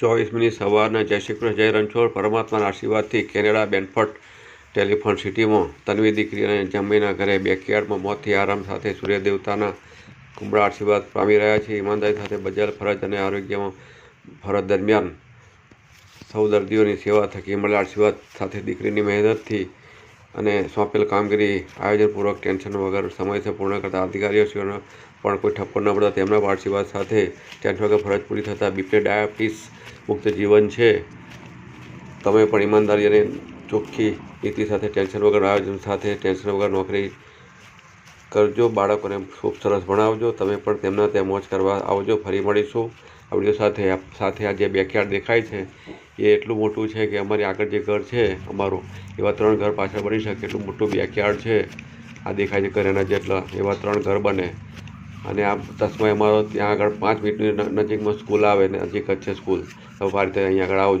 ચોવીસ મિનિટ સવારના જય શ્રી કૃષ્ણ, જય રણછોડ. પરમાત્માના આશીર્વાદથી કેનેડા બેનફર્ટ ટેલિફોન સિટીમાં તન્વી દીકરી અને જમીના ઘરે બેકયાર્ડમાં મોતથી આરામ સાથે સૂર્ય દેવતાના કુંબળા આશીર્વાદ પામી રહ્યા છે. ઈમાનદારી સાથે બજાર, ફરજ અને આરોગ્યમાં ફરજ દરમિયાન સૌ દર્દીઓની સેવા થકી મળેલા આશીર્વાદ સાથે દીકરીની મહેનતથી અને સોંપેલ કામગીરી આયોજનપૂર્વક ટેન્શન વગર સમયસર પૂર્ણ કરતા અધિકારીઓશ્રીઓનો પણ કોઈ ઠપ્પો ન પડતા તેમના આશીર્વાદ સાથે ટેન્શન વગર ફરજ પૂરી થતાં બીપી ડાયાબિટીસ મુક્ત જીવન છે. તમે પણ ઈમાનદારી અને ચોખ્ખી નીતિ સાથે ટેન્શન વગર આયોજન સાથે ટેન્શન વગર નોકરી કરજો, બાળકોને ખૂબ સરસ ભણાવજો. તમે પણ તેમના ત્યાં મોજ કરવા આવજો, ફરી મળીશું. આપણી સાથે સાથે આ જે બેકયાર્ડ દેખાય છે, એ એટલું મોટું છે કે અમારી આગળ જે ઘર છે, અમારું, એવા ત્રણ ઘર પાછળ બની શકે એટલું મોટું બેકયાર્ડ છે. આ દેખાય છે ઘરેના જેટલા, એવા ત્રણ ઘર બને. અને આ તસમય અમારો ત્યાં આગળ પાંચ મિનિટની નજીકમાં સ્કૂલ આવે ને નજીક જ છે સ્કૂલ. રીતે અહીંયા આગળ આવજો.